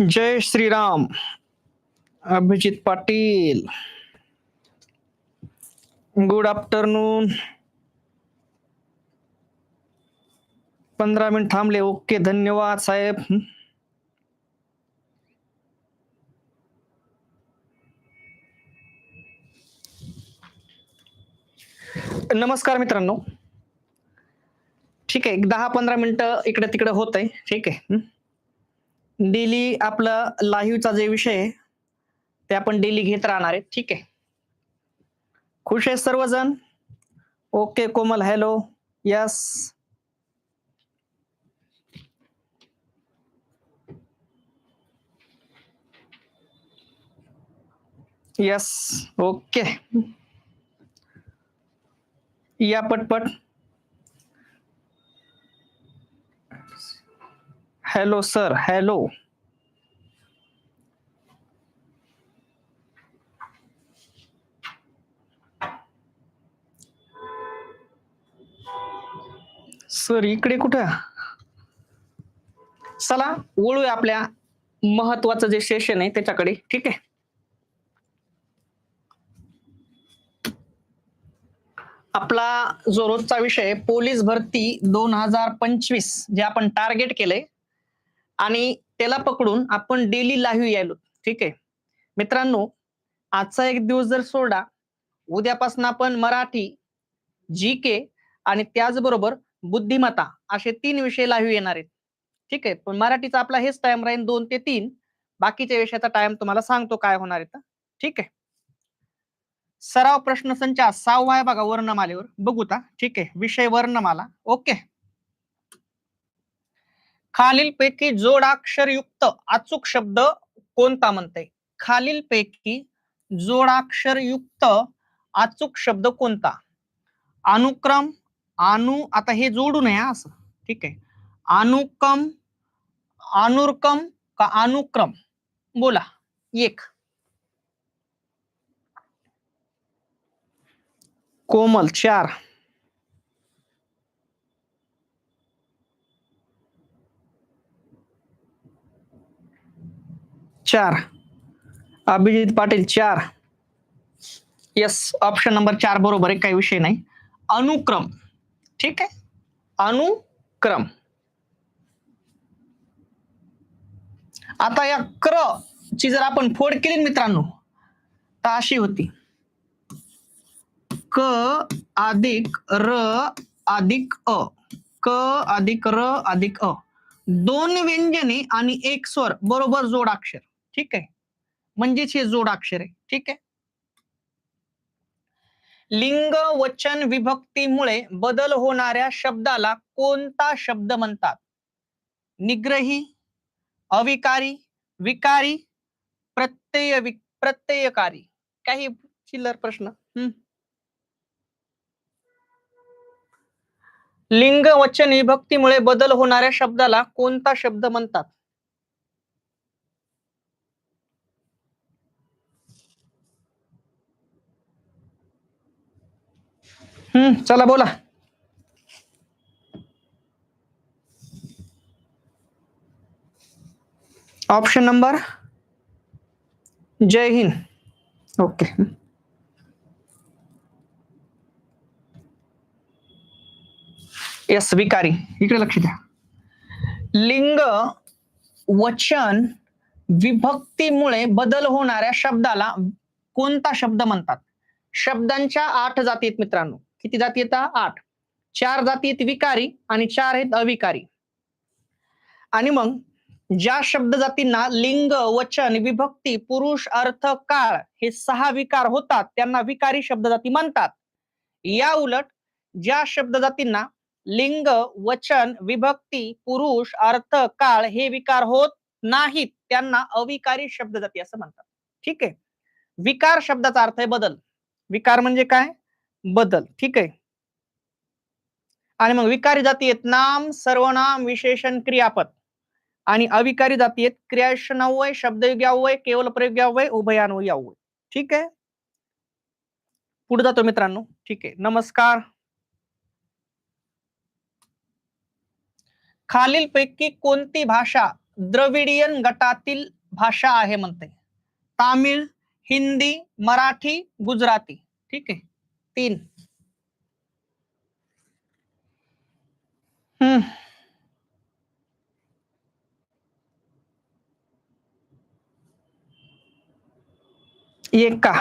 जय Shriram Abhijit Patil. Good afternoon पंधरा minute थांबले okay धन्यवाद साहेब. नमस्कार मित्रांनो. ठीक आहे एक दहा पंधरा मिनिटं इकडे तिकडे होत आहे ठीक आहे. डेली आपलं लाईव्हचा जे विषय आहे ते आपण डेली घेत राहणार आहे. ठीक आहे? खुश आहे सर्वजण? Okay Komal hello yes yes okay या पटपट. हॅलो सर हॅलो सर इकडे कुठं? चला वळूया आपल्या महत्वाचं जे सेशन आहे त्याच्याकडे. ठीक आहे? आपला जो रोजचा विषय पोलीस भरती दोन हजार पंचवीस जे आपण टार्गेट केलंय आणि त्याला पकडून आपण डेली लाईव्ह यायलो. ठीक आहे? मित्रांनो आजचा एक दिवस जर सोडा उद्यापासून आपण मराठी जी के आणि त्याचबरोबर बुद्धिमत्ता असे तीन विषय लाईव्ह येणार आहेत. ठीक आहे? पण मराठीचा आपला हेच टाइम राहील दोन ते तीन. बाकीच्या विषयाचा टाइम तुम्हाला सांगतो काय होणार आहे ठीक आहे? सराव प्रश्न संच सहावा आहे बघा वर्णमालेवर. बघूता ठीक आहे? विषय वर्णमाला. ओके? खालीलपैकी जोडाक्षरयुक्त अचूक शब्द कोणता म्हणते खालीलपैकी जोडाक्षरयुक्त अचूक शब्द कोणता? अनुक्रम अनु आता हे जोडू नये असं. ठीक आहे. अनुकम अनुरकम का अनुक्रम? बोला. एक. कोमल चार. चार. अभिजित पाटील चार. यस ऑप्शन नंबर चार बरोबर आहे काही विषय नाही. अनुक्रम. ठीक आहे? अनुक्रम. आता या क्र ची जर आपण फोड केली मित्रांनो तर अशी होती. क अधिक र अधिक अ. क अधिक र अधिक अ. दोन व्यंजने आणि एक स्वर. बरोबर जोडाक्षर. ठीक आहे? म्हणजेच हे जोडाक्षर आहे. ठीक आहे? लिंग वचन विभक्तीमुळे बदल होणाऱ्या शब्दाला कोणता शब्द म्हणतात? निग्रही अविकारी विकारी प्रत्यय प्रत्ययकारी. काही चिल्लर प्रश्न? हम्म. लिंग वचन विभक्तीमुळे बदल होणाऱ्या शब्दाला कोणता शब्द म्हणतात? हम्म चला बोला. ऑप्शन नंबर जय हिंद. ओके यस विकारी इकडे लक्ष द्या. लिंग वचन विभक्तीमुळे बदल होणाऱ्या शब्दाला कोणता शब्द म्हणतात? शब्दांच्या आठ जाती आहेत मित्रांनो. किती जाती येतात आठ. चार जाती आहेत विकारी आणि चार आहेत अविकारी. आणि मग ज्या शब्द जातींना लिंग वचन विभक्ती पुरुष अर्थ काळ हे सहा विकार होतात त्यांना विकारी शब्द जाती म्हणतात. या उलट ज्या शब्द जातींना लिंग वचन विभक्ती पुरुष अर्थ काळ हे विकार होत नाहीत त्यांना अविकारी शब्द जाती असं म्हणतात. ठीक आहे? विकार शब्दाचा अर्थ आहे बदल. विकार म्हणजे काय? बदल. ठीक आहे? आणि मग विकारी जाती आहेत नाम सर्वनाम विशेषण क्रियापद. आणि अविकारी जाती आहेत क्रियाशनावय शब्दयुग्यावय केवळ उभयान्वयी उभयान्वयावय. ठीक आहे? पुढे जातो मित्रांनो. ठीक आहे. नमस्कार. खालीलपैकी कोणती भाषा द्रविडियन गटातील भाषा आहे म्हणते? तामिळ हिंदी मराठी गुजराती. ठीक आहे? तीन हम्म एक का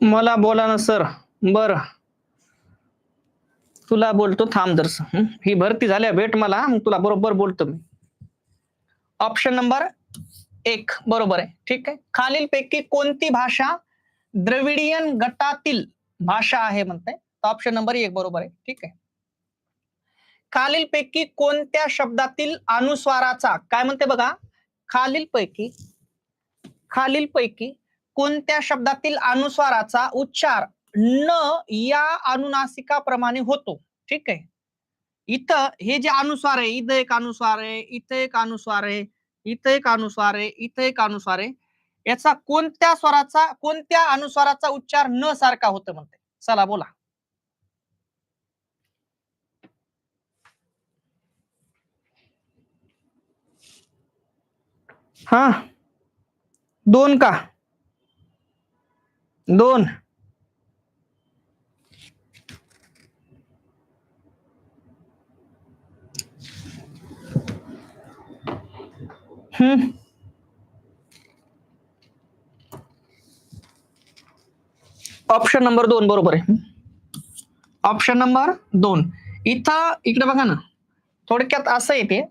मला बोला ना सर. बर. तुला बोलतो थांब दर्श ही? भरती झाल्या भेट मला. मग तुला बरोबर बोलतो मी. ऑप्शन नंबर एक. बरोबर आहे. ठीक आहे? खालीलपैकी कोणती भाषा द्रविडियन गटातील भाषा आहे म्हणते? ऑप्शन नंबर एक बरोबर आहे. ठीक आहे? खालीलपैकी कोणत्या शब्दातील अनुस्वाराचा काय म्हणते बघा? खालीलपैकी खालीलपैकी कोणत्या शब्दातील अनुस्वाराचा उच्चार न या अनुनासिकाप्रमाणे होतो. ठीक आहे? इथं हे जे अनुस्वार आहे इथं एक अनुस्वार आहे इथं एक अनुस्वार आहे इथं एक अनुस्वार आहे इथं एक अनुस्वार आहे याचा कोणत्या स्वराचा कोणत्या अनुस्वाराचा उच्चार न सारखा होतो म्हणते. चला बोला. हा. दोन का? दोन. हम्म. ऑप्शन नंबर दोन बरोबर आहे. ऑप्शन नंबर दोन. इथं इकडे बघा ना. थोडक्यात असं येते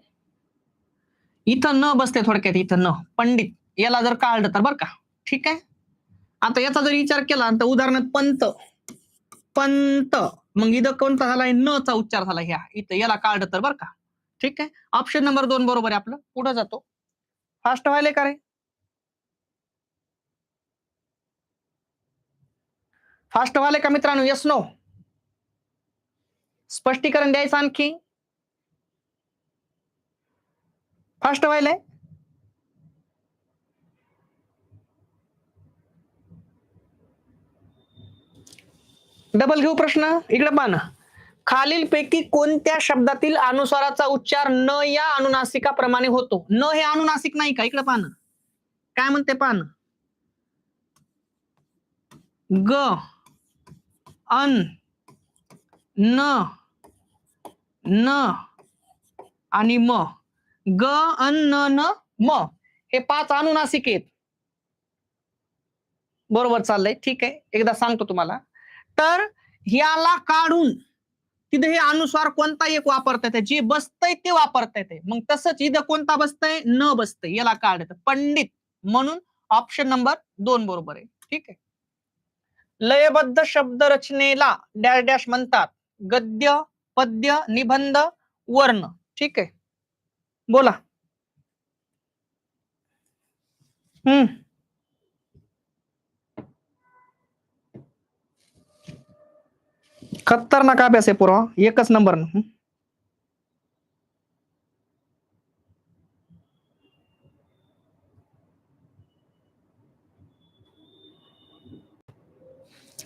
इथं न बसते थोडक्यात इथं न. पंडित याला जर काढलं तर बरं का. ठीक आहे? आता याचा जर विचार केला तर उदाहरणार्थ पंत. पंत. मग इथं कोणता झालाय? न चा उच्चार झाला ह्या. इथं याला काढलं तर बरं का. ठीक आहे? ऑप्शन नंबर दोन बरोबर आहे आपलं. पुढे जातो. फास्ट व्हायले का रे? फास्ट व्हायले का मित्रांनो? यस नो स्पष्टीकरण द्यायचं आणखी. फास्ट व्हायलंय. डबल घेऊ प्रश्न. इकडे पाना खालीलपैकी कोणत्या शब्दातील अनुस्वाराचा उच्चार न या अनुनासिकाप्रमाणे होतो? न हे अनुनासिक नाही का? इकडे पान काय म्हणते पान ग अन न न आणि म. ग अन न न म. हे पाच अनुनासिक आहेत. बरोबर चाललंय. ठीक आहे. एकदा सांगतो तुम्हाला. तर याला काढून तिथे हे अनुस्वार कोणता एक वापरता येते? जे बसतंय ते वापरता येते. मग तसंच इथं कोणता बसतंय? न बसतंय. याला काढत पंडित म्हणून ऑप्शन नंबर दोन बरोबर आहे. ठीक आहे? लयबद्ध शब्द रचनेला डॅश डॅश म्हणतात. गद्य पद्य निबंध वर्ण. ठीक आहे? बोला. हम्म. खतरनाक अभ्यास आहे पुरा. एकच नंबर.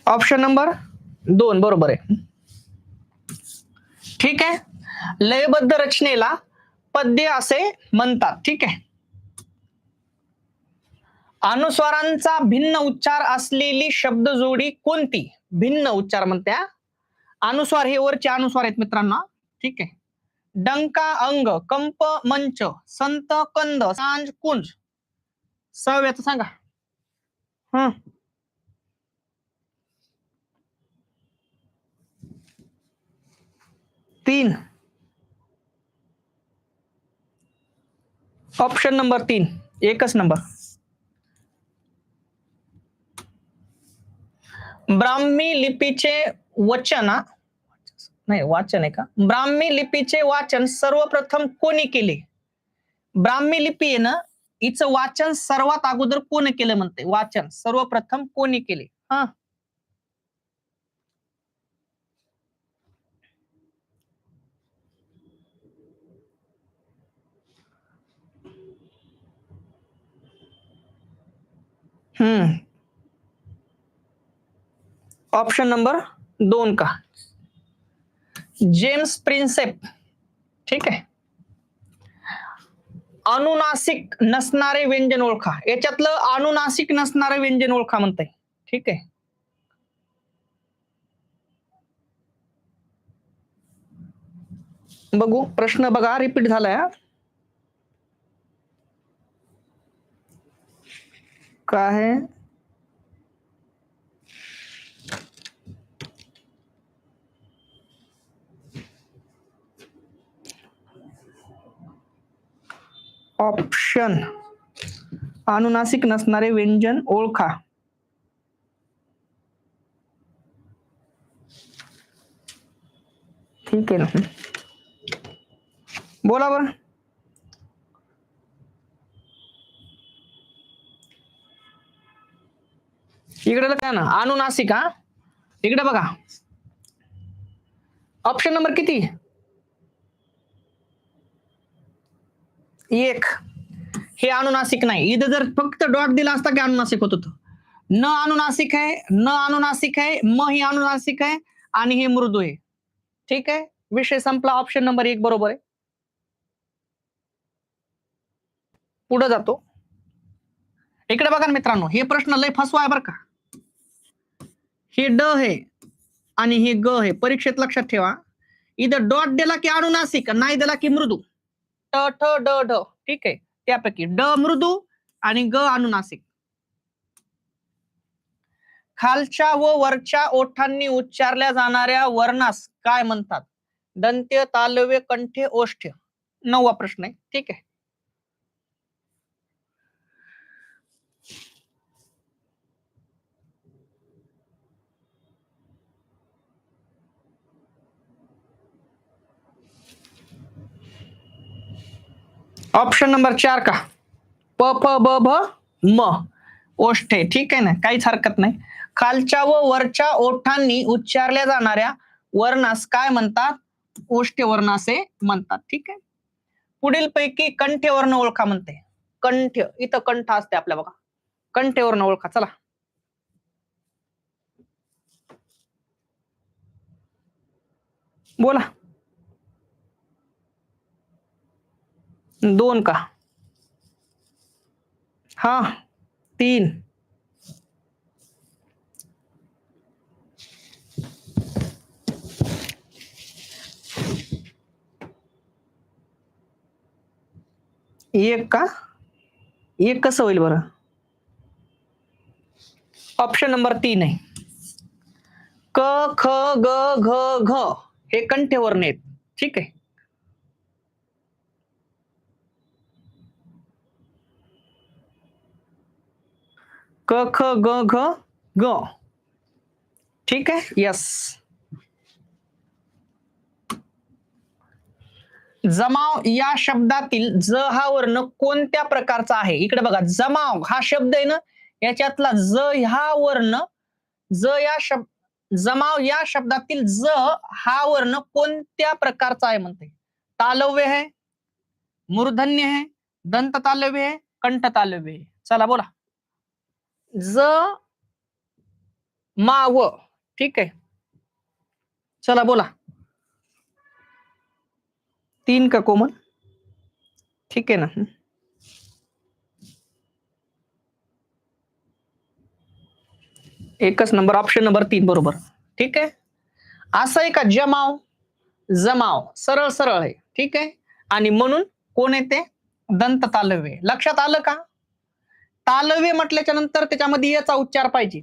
ऑप्शन नंबर दोन. बरोबर आहे. ठीक आहे. लयबद्ध रचनेला पद्य असे म्हणतात. ठीक आहे. अनुस्वारांचा भिन्न उच्चार असलेली शब्द जोडी कोणती? भिन्न उच्चार म्हणत्या. अनुस्वार हे वरचे अनुस्वार आहेत मित्रांनो. ठीक आहे. डंका अंग कंप मंच संत कंद सांज कुंज. सहाव्याचं सांगा. हं. तीन. ऑप्शन नंबर तीन. एकच नंबर. ब्राह्मी लिपीचे वचना नाही वाचन आहे का? ब्राह्मी लिपीचे वाचन सर्वप्रथम कोणी केले? ब्राह्मी लिपी आहे ना हिचं वाचन सर्वात अगोदर कोण केलं म्हणते? वाचन. सर्वप्रथम कोणी केले? हा? हम्म. ऑप्शन नंबर दोन का? James Prinsep. ठीक आहे. अनुनासिक नसणारे व्यंजन ओळखा. याच्यातलं अनुनासिक नसणारे व्यंजन ओळखा म्हणताय. ठीक आहे. बघू प्रश्न बघा रिपीट झालाय काय ऑप्शन. अनुनासिक नसणारे व्यंजन ओळखा. ठीक आहे ना. बोला बर. इकडे काय ना अनुनासिक हा. इकडे बघा. ऑप्शन नंबर किती? एक. हे अनुनासिक नाही. इथं जर फक्त डॉट दिला असता की अनुनासिक होत होतं? न अनुनासिक आहे न अनुनासिक आहे म ही अनुनासिक आहे आणि हे मृदू आहे. ठीक आहे? विषय संपला. ऑप्शन नंबर एक बरोबर आहे. पुढे जातो. इकडे बघा ना मित्रांनो हे प्रश्न लय फसवा आहे बरं का. हे ड आहे आणि हे ग आहे. परीक्षेत लक्षात ठेवा. इथं डॉट दिला की अनुनासिक नाही दिला की मृदू. ट ठ ड ढ. ठीक आहे? त्यापैकी ड मृदू आणि ग अनुनासिक. खालच्या व वरच्या ओठांनी उच्चारल्या जाणाऱ्या वर्णास काय म्हणतात? दंत्य तालव्य कंठे ओष्ठ्य. नववा प्रश्न आहे. ठीक आहे? ऑप्शन नंबर चार का? प प ब भ म. ओष्ठे. ठीक आहे ना? काहीच हरकत नाही. खालच्या व वरच्या ओठांनी उच्चारल्या जाणाऱ्या वर्णास काय म्हणतात? ओष्ठे वर्ण असे म्हणतात. ठीक आहे? पुढील पैकी कंठे वर्ण ओळखा म्हणते. कंठ. इथं कंठ असते आपल्या बघा. कंठे वर्ण ओळखा. चला. बोला. दोन का? हा तीन. एक का? एक कसं होईल बरं? ऑप्शन नंबर तीन आहे. क ख ग घ घ. हे कंठेवर नेत ठीक आहे. क ख ग घ ग. ठीक आहे? यस जमाव या शब्दातील ज हा वर्ण कोणत्या प्रकारचा आहे? इकडे बघा जमाव हा शब्द आहे ना याच्यातला ज हा वर्ण ज या शब्द जमाव या शब्दातील ज हा वर्ण कोणत्या प्रकारचा आहे म्हणते? तालव्य है मूर्धन्य है दंत तालव्य है कंठ तालव्य है चला बोला. ज माव ठीक आहे. चला बोला. तीन का कोमल? ठीक आहे ना. एकच नंबर ऑप्शन नंबर तीन बरोबर. ठीक आहे? असं आहे का? जमाव. जमाव. सरळ सरळ आहे. ठीक आहे? आणि म्हणून कोण येते? दंत तालव्य लक्षात आलं का? तालव्य म्हटल्याच्या नंतर त्याच्यामध्ये याचा उच्चार पाहिजे.